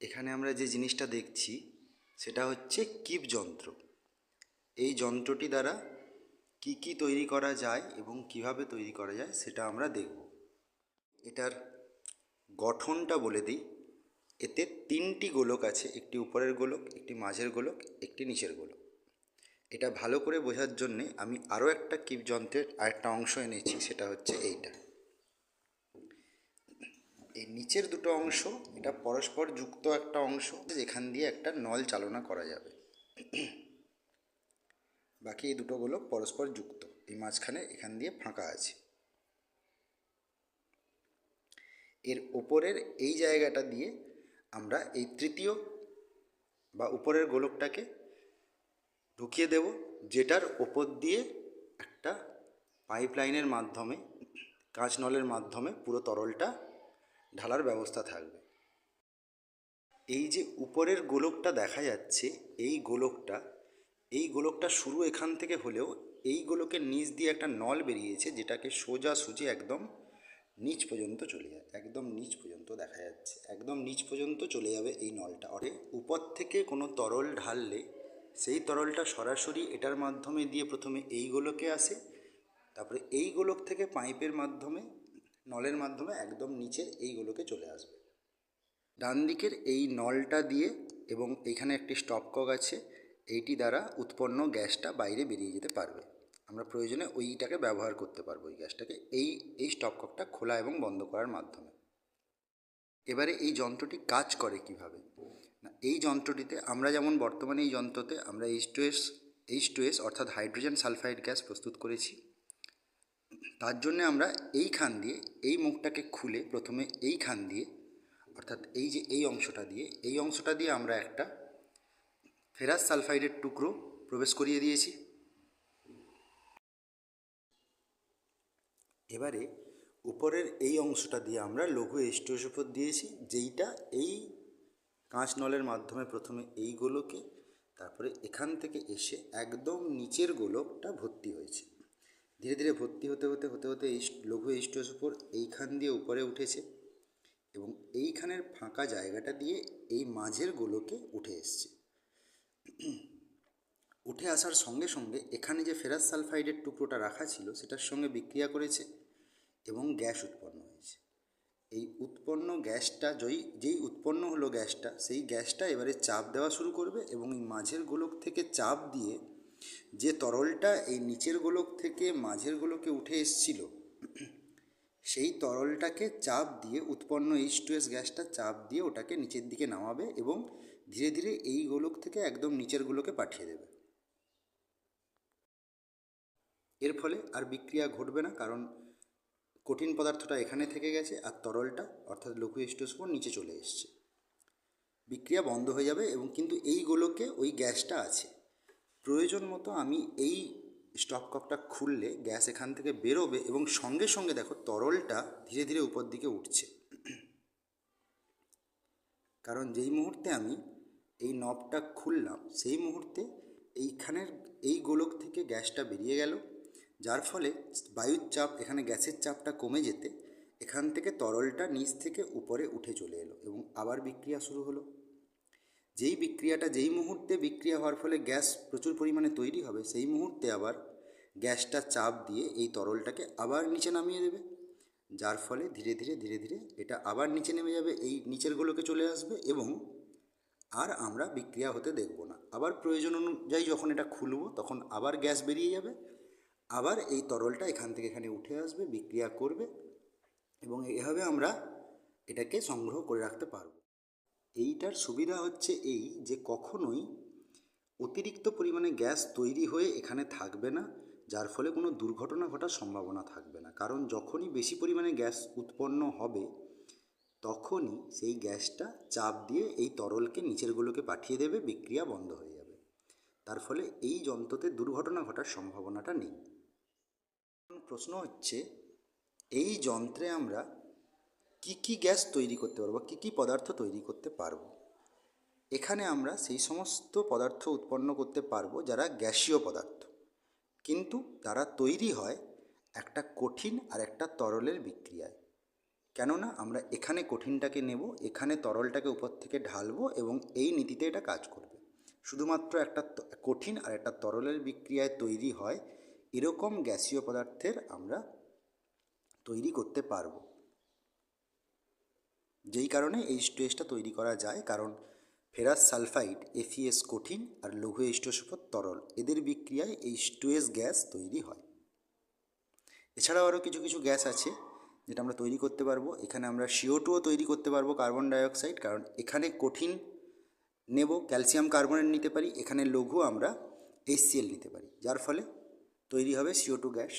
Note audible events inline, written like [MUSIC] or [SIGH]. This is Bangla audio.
এখানে আমরা যে জিনিসটা দেখছি, সেটা হচ্ছে কিপ যন্ত্র। এই যন্ত্রটি দ্বারা কি কি তৈরি করা যায় এবং কীভাবে তৈরি করা যায়, সেটা আমরা দেখব। এটার গঠনটা বলে দিই। এতে তিনটি গোলক আছে, একটি উপরের গোলক, একটি মাঝের গোলক, একটি নিচের গোলক। এটা ভালো করে বোঝার জন্যে আমি আরও একটা কিপ যন্ত্রের আরেকটা অংশ এনেছি, সেটা হচ্ছে এইটা। এই নিচের দুটো অংশ, এটা পরস্পর যুক্ত একটা অংশ, যেখান দিয়ে একটা নল চালনা করা যাবে। বাকি এই দুটো গোলক পরস্পর যুক্ত, এই মাঝখানে এখান দিয়ে ফাঁকা আছে। এর ওপরের এই জায়গাটা দিয়ে আমরা এই তৃতীয় বা উপরের গোলকটাকে ঢুকিয়ে দেব, যেটার ওপর দিয়ে একটা পাইপ লাইনের মাধ্যমে কাঁচ নলের মাধ্যমে পুরো তরলটা ঢালার ব্যবস্থা থাকবে। এই যে উপরের গোলকটা দেখা যাচ্ছে, এই গোলকটা এই গোলকটা শুরু এখান থেকে হলেও এই গোলকের নিচ দিয়ে একটা নল বেরিয়েছে, যেটাকে সোজা সুজি একদম নিচ পর্যন্ত চলে যায়, একদম নিচ পর্যন্ত দেখা যাচ্ছে, একদম নিচ পর্যন্ত চলে যাবে এই নলটা। অরে, উপর থেকে কোনো তরল ঢাললে সেই তরলটা সরাসরি এটার মাধ্যমে দিয়ে প্রথমে এই গোলকে আসে, তারপরে এই গোলক থেকে পাইপের মাধ্যমে নলের মাধ্যমে একদম নিচের এইগুলোকে চলে আসবে। ডান দিকের এই নলটা দিয়ে এবং এইখানে একটি স্টপকক আছে, এইটি দ্বারা উৎপন্ন গ্যাসটা বাইরে বেরিয়ে যেতে পারবে। আমরা প্রয়োজনে ওইটাকে ব্যবহার করতে পারব ওই গ্যাসটাকে। এই এই স্টপককটা খোলা এবং বন্ধ করার মাধ্যমে। এবারে এই যন্ত্রটি কাজ করে কীভাবে? না, এই যন্ত্রটিতে আমরা যেমন বর্তমানে এই যন্ত্রতে আমরা H two S H two S অর্থাৎ হাইড্রোজেন সালফাইড গ্যাস প্রস্তুত করেছি তার জন্য আমরা এইখান দিয়ে, এই মুখটাকে খুলে প্রথমে এইখান দিয়ে, অর্থাৎ এই যে এই অংশটা দিয়ে, এই অংশটা দিয়ে আমরা একটা ফেরাস সালফাইডের টুকরো প্রবেশ করিয়ে দিয়েছি। এবারে উপরের এই অংশটা দিয়ে আমরা লঘু এস্টোস উপর দিয়েছি, যেইটা এই কাঁচ নলের মাধ্যমে প্রথমে এই গোলকে, তারপরে এখান থেকে এসে একদম নিচের গোলকটা ভর্তি হয়েছে। ধীরে ধীরে ভর্তি হতে হতে হতে হতে এই লঘু উপর এইখান দিয়ে উপরে উঠেছে এবং এইখানের ফাঁকা জায়গাটা দিয়ে এই মাঝের গোলকে উঠে এসছে। [CLEARS THROAT] উঠে আসার সঙ্গে সঙ্গে এখানে যে ফেরাস সালফাইডের টুকরোটা রাখা ছিল সেটার সঙ্গে বিক্রিয়া করেছে এবং গ্যাস উৎপন্ন হয়েছে। এই উৎপন্ন গ্যাসটা যেই যেই উৎপন্ন হলো গ্যাসটা, সেই গ্যাসটা এবারে চাপ দেওয়া শুরু করবে এবং এই মাঝের গোলক থেকে চাপ দিয়ে যে তরলটা এই নিচের গোলক থেকে মাঝের গোলকে উঠে এসছিল, সেই তরলটাকে চাপ দিয়ে, উৎপন্ন এইচ টু এস গ্যাসটা চাপ দিয়ে ওটাকে নিচের দিকে নামাবে এবং ধীরে ধীরে এই গোলক থেকে একদম নিচের গোলকে পাঠিয়ে দেবে। এর ফলে আর বিক্রিয়া ঘটবে না, কারণ কঠিন পদার্থটা এখানে থেকে গেছে আর তরলটা, অর্থাৎ লঘু স্টোস্পোর নিচে চলে এসছে। বিক্রিয়া বন্ধ হয়ে যাবে এবং কিন্তু এই গোলকে ওই গ্যাসটা আছে। প্রয়োজন মতো আমি এই স্টপ কপটা খুললে গ্যাস এখান থেকে বেরোবে এবং সঙ্গে সঙ্গে দেখো তরলটা ধীরে ধীরে উপর দিকে উঠছে। কারণ যেই মুহূর্তে আমি এই নবটা খুললাম, সেই মুহূর্তে এইখানের এই গোলক থেকে গ্যাসটা বেরিয়ে গেল, যার ফলে বায়ুর চাপ, এখানে গ্যাসের চাপটা কমে যেতে এখান থেকে তরলটা নিচ থেকে উপরে উঠে চলে এলো এবং আবার বিক্রিয়া শুরু হলো। যেই বিক্রিয়াটা, যেই মুহূর্তে বিক্রিয়া হওয়ার ফলে গ্যাস প্রচুর পরিমাণে তৈরি হবে, সেই মুহূর্তে আবার গ্যাসটা চাপ দিয়ে এই তরলটাকে আবার নিচে নামিয়ে দেবে। যার ফলে ধীরে ধীরে ধীরে ধীরে এটা আবার নিচে নেমে যাবে, এই নিচের গুলোকে চলে আসবে এবং আর আমরা বিক্রিয়া হতে দেখব না। আবার প্রয়োজন অনুযায়ী যখন এটা খুলবো, তখন আবার গ্যাস বেরিয়ে যাবে, আবার এই তরলটা এখান থেকে এখানে উঠে আসবে, বিক্রিয়া করবে এবং এভাবে আমরা এটাকে সংগ্রহ করে রাখতে পারব। এইটার সুবিধা হচ্ছে এই যে কখনোই অতিরিক্ত পরিমাণে গ্যাস তৈরি হয়ে এখানে থাকবে না, যার ফলে কোনো দুর্ঘটনা ঘটার সম্ভাবনা থাকবে না। কারণ যখনই বেশি পরিমাণে গ্যাস উৎপন্ন হবে, তখনই সেই গ্যাসটা চাপ দিয়ে এই তরলকে নিচেরগুলোকে পাঠিয়ে দেবে, বিক্রিয়া বন্ধ হয়ে যাবে। তার ফলে এই যন্ত্রতে দুর্ঘটনা ঘটার সম্ভাবনাটা নেই। প্রশ্ন হচ্ছে, এই যন্ত্রে আমরা কি কি গ্যাস তৈরি করতে পারব কি কি পদার্থ তৈরি করতে পারব? এখানে আমরা সেই সমস্ত পদার্থ উৎপন্ন করতে পারব যারা গ্যাসীয় পদার্থ। কিন্তু তারা তৈরি হয় একটা কঠিন আর একটা তরলের বিক্রিয়ায়। কেননা আমরা এখানে কঠিনটাকে নেব, এখানে তরলটাকে উপর থেকে ঢালবো এবং এই নীতিতে এটা কাজ করবে। শুধুমাত্র একটা কঠিন আর একটা তরলের বিক্রিয়ায় তৈরি হয় এরকম গ্যাসীয় পদার্থের আমরা তৈরি করতে পারব। যেই কারণে এইচ টু এসটা তৈরি করা যায়, কারণ ফেরাস সালফাইড এফিএস কঠিন আর লৌহ এইচটোসফর তরল, এদের বিক্রিয়ায় এইচ টু এস গ্যাস তৈরি হয়। এছাড়াও আরও কিছু কিছু গ্যাস আছে যেটা আমরা তৈরি করতে পারব। এখানে আমরা সিও টুও তৈরি করতে পারব কার্বন ডাইঅক্সাইড, কারণ এখানে কঠিন নেব, ক্যালসিয়াম কার্বনেট নিতে পারি, এখানে লঘু আমরা এইচসিএল নিতে পারি, যার ফলে তৈরি হবে সিও টু গ্যাস।